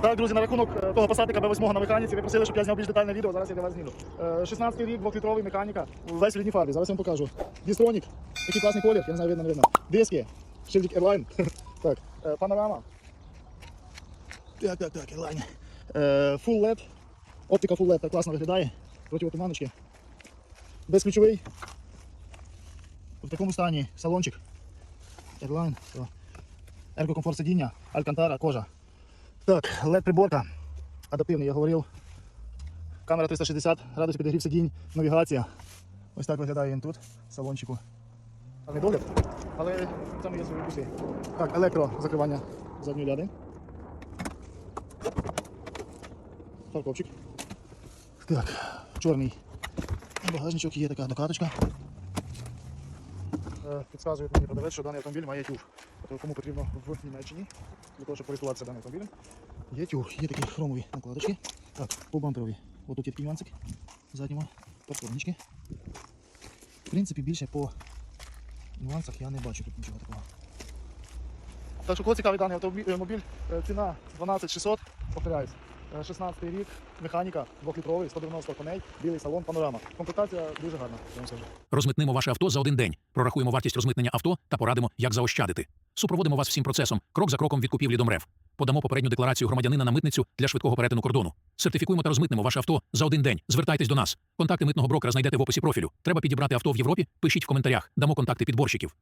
Так, друзі, на рахунок е, того посадника Б8 на механіці, ви просили, щоб я зняв більш детальне відео, зараз я для вас зніму. Е, 16 рік, 2-літровий механіка, весь в рідній фарбі, зараз я вам покажу. Дістронік, який класний колір, я не знаю, видно, не видно. Диски, шильдик Airline. так, е, панорама. Так, так, так, Airline. Е, Full LED, оптика Full LED так класно виглядає, противотуманочки. Безключовий. В такому стані салончик. Airline. все. Ергокомфорт сидіння, алькантара, кожа. Так, LED приборка. Адаптивний, я говорив. Камера 360, градусів підігрів сидінь, навігація. Ось так виглядає він тут, в салончику. Гарний догляд, але там є свої плюси. Так, електро закривання задньої ляди. Фаркопчик. Так, чорний багажничок, є така докаточка. Е, Підказує мені продавець, що даний автомобіль має тюг. Тобто кому потрібно в Німеччині для того, щоб користуватися даним автомобілем. Є тюг, є такі хромові накладочки. Так, по бамперові. Ось тут є такий нюансик задньому, подпорнички. В принципі, більше по нюансах я не бачу тут нічого такого. Так що, кого цікавий даний автомобіль, е, ціна 12600, повторяюсь. Е, 16 рік, механіка, 2-літровий, 190 коней, білий салон, панорама. Комплектація дуже гарна. Розмитнимо ваше авто за один день. Прорахуємо вартість розмитнення авто та порадимо, як заощадити. Супроводимо вас всім процесом, крок за кроком від купівлі до МРЕВ. Подамо попередню декларацію громадянина на митницю для швидкого перетину кордону. Сертифікуємо та розмитнемо ваше авто за один день. Звертайтесь до нас. Контакти митного брокера знайдете в описі профілю. Треба підібрати авто в Європі? Пишіть в коментарях. Дамо контакти підборщиків.